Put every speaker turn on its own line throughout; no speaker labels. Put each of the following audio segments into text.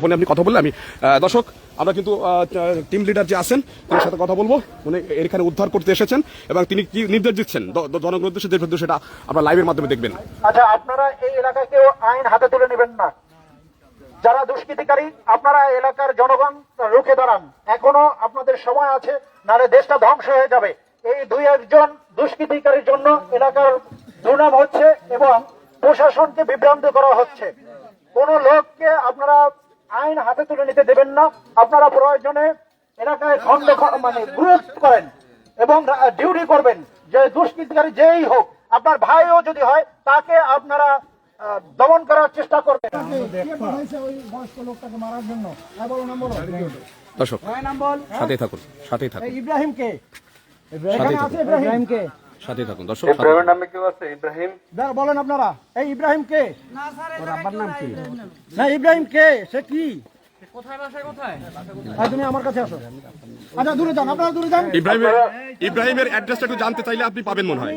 ফোনে আপনি কথা বললে আমি দর্শক, আমরা কিন্তু টিম লিডার যে আছেন, তার সাথে কথা বলব। উনি এখানে উদ্ধার করতে এসেছেন এবং তিনি কি নির্দেশ দিচ্ছেন? জনগণের উদ্দেশ্যে যে সেটা আমরা লাইভের মাধ্যমে দেখবেন।
আচ্ছা আপনারা এই এলাকায় কেউ আইন হাতে তুলে নেবেন না। যারা দুষ্কৃতিকারী, আপনারা এলাকার জনগণ রুখে দাঁড়ান। এখনও আপনাদের সময় আছে, নালে দেশটা ধ্বংস হয়ে যাবে। এই দুই একজন দুষ্কৃতিকারীর জন্য এলাকার দুর্নাম হচ্ছে এবং প্রশাসনকে বিভ্রান্ত করা হচ্ছে। কোন লোককে আপনারা আইন হাতে তুলে নিতে দেবেন না। আপনারা প্রয়োজনে এলাকায় খন্ড মানে গ্রুপ করেন এবং ডিউটি করবেন যে দুষ্কৃতিকারী যেই হোক। আপনার ভাইও যদি হয় তাকে আপনারা দমন করার চেষ্টা করবেন।
দর্শক সাথেই থাকুন সাথেই থাকুন।
ইব্রাহিম। কে
সাথেই থাকুন দর্শক
ইব্রাহিমের নামে কেউ আছে? ইব্রাহিম?
বলেন আপনারা। এই ইব্রাহিম কে? না স্যার নাম কি? না ইব্রাহিম কে? সে কি? তুমি আমার কাছে আসো। আচ্ছা দূরে যান আপনারা দূরে যান।
ইব্রাহিমের ইব্রাহিমের অ্যাড্রেসটা একটু জানতে চাইলে আপনি পাবেন মনে হয়।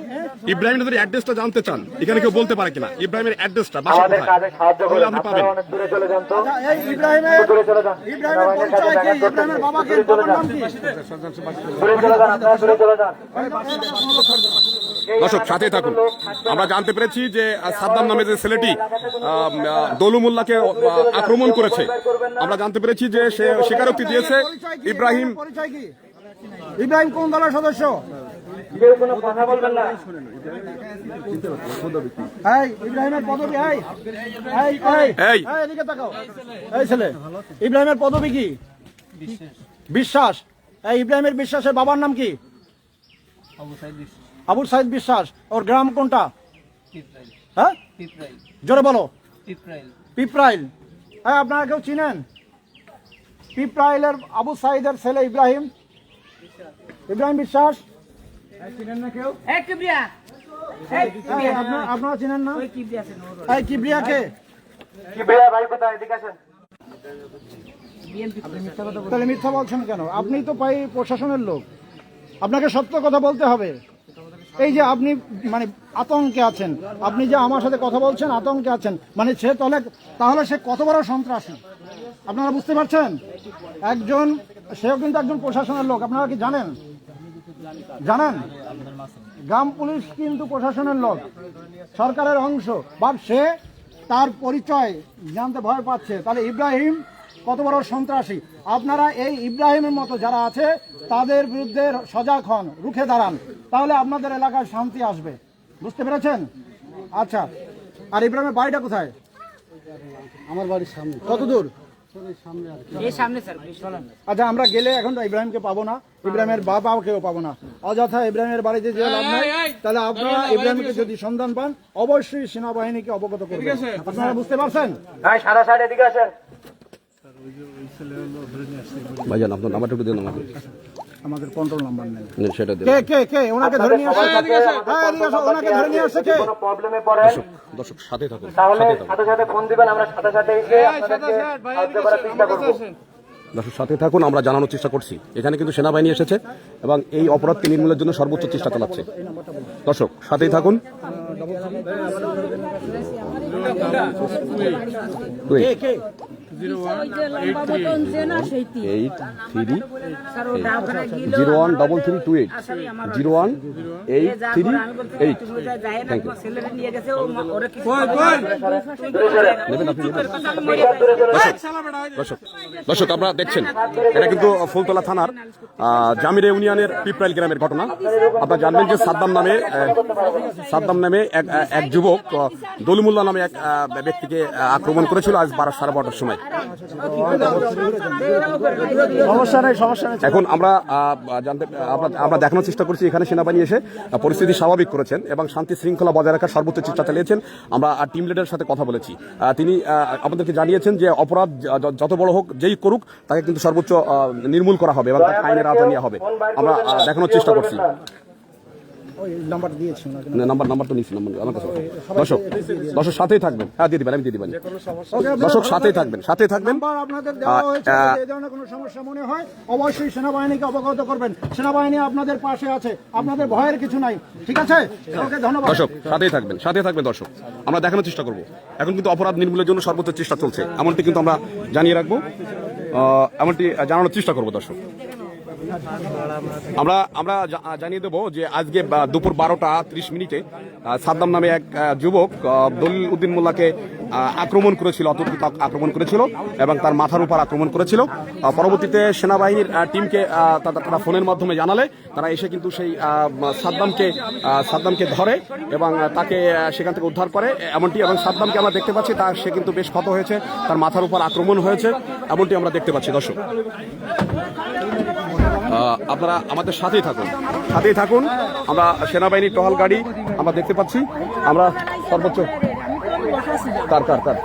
ইব্রাহিমের যদি অ্যাড্রেসটা জানতে চান এখানে কেউ বলতে পারে কিনা। ইব্রাহিমের অ্যাড্রেসটা বাসা কোথায়? তাহলে আপনি পাবেন।
দূরে চলে যান তো।
এই ইব্রাহিমের
দূরে চলে যান।
ইব্রাহিমের পরিচয় কি?
ব্যাঘাত
ইব্রাহিমের বাবাকে
দূরে
বাবার নাম কি
দূরে চলে যান। আপনারা দূরে চলে যান।
দর্শক সাথে থাকুন। আমরা জানতে পেরেছি যে সাদ্দাম নামে যে ছেলেটি দৌলুমুল্লাহকে আক্রমণ করেছে। আমরা জানতে পেরেছি যে সে স্বীকারোক্তি দিয়েছে ইব্রাহিম
ইব্রাহিম কোন দলের সদস্য?
কেউ কোনো কথা বলবেন না।
এই ইব্রাহিমের পদবি এই এই এই
এই।
এই এদিকে তাকাও। এই ছেলে ইব্রাহিমের পদবি কি? বিশ্বাস। এই ইব্রাহিমের বিশ্বাসের বাবার নাম কি? আবুল সাইদ বিশ্বাস ওর গ্রাম কোনটা? হ্যাঁ? জোরে বলো। পিপ্রাইল। হ্যাঁ আপনারা কেউ চিনেন? পিপ্রাইলের আবু সাইদের ছেলে ইব্রাহিম। ইব্রাহিম বিশ্বাস? চিনেন না কেউ?
এই কিবরিয়া।
এই, আপনারা- আপনারা চিনেন না?
ওই কিবরিয়া
ভাই কোথায়? এদিকে আসেন।
তাহলে মিথ্যা বলছেন কেন? আপনি তো পাই প্রশাসনের লোক। আপনাকে সত্য কথা বলতে হবে। এই যে আপনি মানে আতঙ্কে আছেন। আপনি যে আমার সাথে কথা বলছেন, আতঙ্কে আছেন। মানে সে তাহলে তাহলে সে কত বড় সন্ত্রাসী? আপনারা বুঝতে পারছেন? একজন, সেও কিন্তু একজন প্রশাসনের লোক। আপনারা কি জানেন? জানেন? গ্রাম পুলিশ কিন্তু প্রশাসনের লোক। সরকারের অংশ। বা সে তার পরিচয় জানতে ভয় পাচ্ছে। তাহলে ইব্রাহিম কত বড় সন্ত্রাসী? আপনারা এই ইব্রাহিমের মতো যারা আছে তাদের বিরুদ্ধে সজাগ হন রুখে দাঁড়ান। তাহলে আপনাদের এলাকায় শান্তি আসবে। বুঝতে পেরেছেন? আচ্ছা আর ইব্রাহিমের বাড়িটা কোথায়? আমার বাড়ির সামনে। কত দূর?
এই সামনে স্যার চলেন
আচ্ছা আমরা গেলে এখন ইব্রাহিমকে পাবো না। ইব্রাহিমের বাবাও কেউ পাবো না। অযথা ইব্রাহিমের বাড়িতে যে লাভ নাই তাহলে আপনারা ইব্রাহিমকে যদি সন্ধান পান অবশ্যই সেনাবাহিনীকে অবগত করবেন। আপনারা বুঝতে পারছেন?
ভাই সারা সাইড এদিকে আসেন।
ভাইজান আপনার নাম্বারটা একটু দিন আমাকে।
আমাদের কন্ট্রোল নাম্বার নেই।
সেটা দিন
কে কে কে? ওনাকে ধরে নিয়ে আসছে হ্যাঁ, এদিকে আসো, ওনাকে ধরে নিয়ে আসছে কে?
কোনো প্রবলেমে পড়েন?
দর্শক সাথে থাকুন
তাহলে
সাথে
সাথে ফোন দিবেন আমরা সাথে সাথে এসে আপনাদেরকে সাহায্য করার চেষ্টা করব।
দর্শক সাথে থাকুন আমরা জানানোর চেষ্টা করছি। এখানে কিন্তু সেনাবাহিনী এসেছে এবং এই অপরাধকে নির্মূলের জন্য সর্বোচ্চ চেষ্টা চালাচ্ছে। দর্শক সাথেই থাকুন।
কে কে?
Eight three zero one double three two eight zero one eight three eight দর্শক আপনারা দেখছেন এটা কিন্তু ফুলতলা থানার জামিরে ইউনিয়নের পিপরাইল গ্রামের ঘটনা। আপনারা জানবেন যে সাদ্দাম নামে সাদ্দাম নামে এক যুবক আহ, দলিমুল্লাহ নামে এক ব্যক্তিকে আক্রমণ করেছিল আজ বারো সাড়ে বারোটার সময়।
সমস্যা
এখন আমরা জানতে আমরা দেখানোর চেষ্টা করছি, এখানে সেনাবাহিনী এসে পরিস্থিতি স্বাভাবিক করেছেন এবং শান্তি শৃঙ্খলা বজায় রাখার সর্বোচ্চ চেষ্টা চালিয়েছেন। আমরা টিম লিডারের সাথে কথা বলেছি। তিনি আমাদেরকে জানিয়েছেন যে অপরাধ যত বড় হোক, যেই করুক, তাকে কিন্তু সর্বোচ্চ নির্মূল করা হবে এবং তাকে আইনের আওতায় নেওয়া হবে। আমরা দেখানোর চেষ্টা করছি।
নাম্বার দিয়েছি
না, নাম্বার নাম্বার তো নিচ্ছি নাম্বার আমার কাছে দর্শক দর্শক সাথেই থাকবেন। হ্যাঁ দিয়ে দিবেন আমি দিয়ে দিবেন দর্শক সাথেই
থাকবেন।
থাকবেন।
আপনাদের দেওয়া হয়েছে এই ধরনের কোনো সমস্যা মনে হয় অবশ্যই সেনাবাহিনীকে অবগত করবেন। সেনাবাহিনী আপনাদের পাশে আছে আপনাদের ভয়ের কিছু নাই ঠিক আছে? ওকে ধন্যবাদ।
দর্শক সাথেই থাকবেন সাথে থাকবেন দর্শক। আমরা দেখানোর চেষ্টা করব। এখন কিন্তু অপরাধ নির্মূলের জন্য সর্বোচ্চ চেষ্টা চলছে। এমনটি কিন্তু আমরা জানিয়ে রাখব। এমনটি জানানোর চেষ্টা করব দর্শক। আমরা আমরা জানিয়ে দেবো যে আজকে দুপুর বারোটা ত্রিশ মিনিটে সাদ্দাম নামে এক যুবক দলিল উদ্দিন মোল্লাকে আক্রমণ করেছিল, অতর্কিত আক্রমণ করেছিল এবং তার মাথার উপর আক্রমণ করেছিল। পরবর্তীতে সেনাবাহিনীর টিমকে তারা ফোনের মাধ্যমে জানালে, তারা এসে কিন্তু সেই সাদ্দামকে সাদ্দামকে ধরে এবং তাকে সেখান থেকে উদ্ধার করে। এমনটি এবং সাদ্দামকে আমরা দেখতে পাচ্ছি তার সে কিন্তু বেশ ক্ষত হয়েছে, তার মাথার উপর আক্রমণ হয়েছে, এমনটি আমরা দেখতে পাচ্ছি, দর্শক। আপনারা আমাদের সাথেই থাকুন। সাথেই থাকুন। আমরা সেনাবাহিনীর টহল গাড়ি আমরা দেখতে পাচ্ছি। আমরা সর্বোচ্চ তার তার কার?